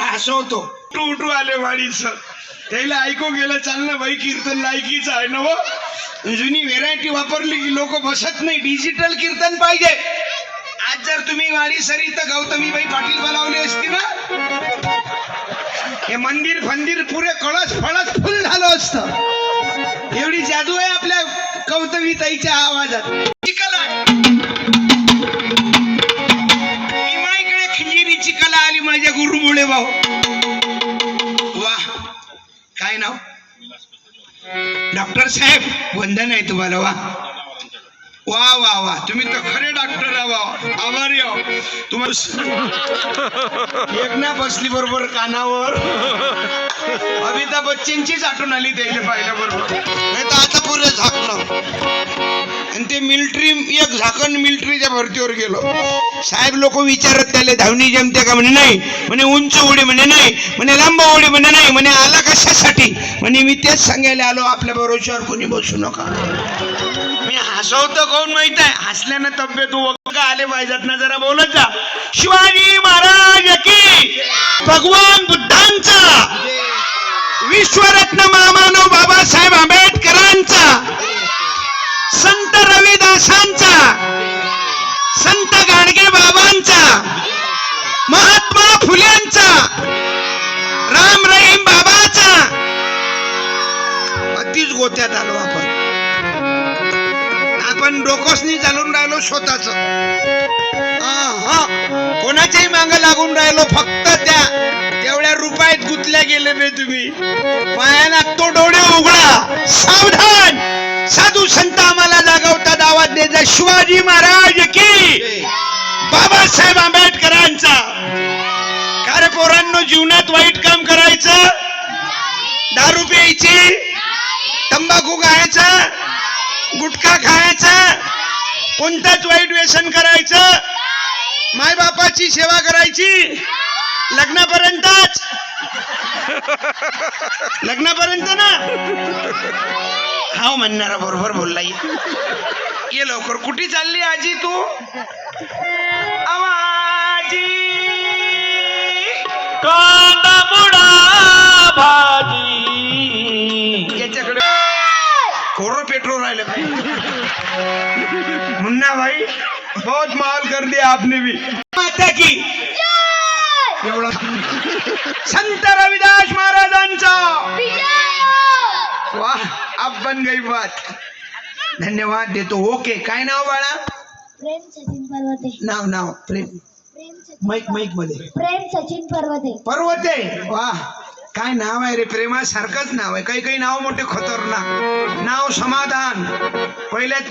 आपल्या वाडीचं त्याला ऐकू गेलं चालणं बाई कीर्तन लायकीचं आहे ना हो जुनी व्हेरायटी वापरली की लोक बसत नाही. डिजिटल कीर्तन पाहिजे. आज जर तुम्ही वाडी सरी तर गौतमीबाई पाटील बोलावली असती ना? हे मंदिर फंदिर पुरे कळस फळस फुल झालं असतं. एवढी जादू आहे आपल्या गौतमी ताईच्या आवाजात. माझ्या गुरुमुळे भाऊ. वा काय नाव? डॉक्टर साहेब वंदन आहे तुम्हाला वा. वा वा वा. तुम्ही तर खरे डॉक्टर आभारी आहो. तुम्हाला एक बसली बरोबर कानावर. अमिताभ बच्चनचीच आठवण आली त्याच्या पाहिल्या बरोबर. नाही तर आता पुरे झाकणं. आणि ते मिलिटरी एक झाकण मिलिटरीच्या भरतीवर गेलो. साहेब लोक विचारत त्याला धावणी जमते का? म्हणे नाही. म्हणे उंच उडी म्हणे नाही. म्हणे लांब उडी म्हणे नाही. म्हणे आला कशासाठी? म्हणे मी तेच सांगायला आलो आपल्या बरोबर कोणी बसू नका. मी हसवतो कोण माहीत आहे? हसल्यानं तब्येत वग आले पाहिजेत ना जरा बोलत जा. शिवाजी महाराज की भगवान बुद्धांचा. विश्वरत्न महामानव बाबासाहेब राम रहीम बाबाचा. अतिच गोत्यात आलो आपण. आपण डोकोसनी चालून राहिलो स्वतःच. कोणाच्याही मांग लागून राहिलो फक्त त्या. तेवढ्या रुपयात गुतल्या गेले रे तुम्ही. पायाना तो डोळे उघडा. सावधान. साधू संत आम्हाला जागवतात आवाज द्यायचा. शिवाजी महाराज की. बाबासाहेब आंबेडकरांचा. पोरांनो जीवनात वाईट काम करायचं? दारू प्यायची? तंबाखू खायचं? गुटखा खायचं? कोणतंच वाईट व्यसन करायचं? माय बापाची सेवा करायची? लग्नापर्यंतच? लग्नापर्यंत ना? हाव म्हणणारा बरोबर बोलला ये लवकर. कुठे चालली आजी तू? भाई। बहुत माल कर दिया आपने भी। माता की। एवढा संत रविदास महाराजांचा। वाह अब बन गई बात। धन्यवाद देतो. ओके काय नाव बाळा? प्रेम सचिन पर्वते. नाव नाव प्रेम. प्रेम सचिन मैक मैकमध्ये प्रेम सचिन पर्वते. पर्वते? वाह काय नाव आहे रे? प्रेमासारखंच नाव आहे. काही काही नाव मोठे खतरनाक. नाव समाधान. पहिल्याच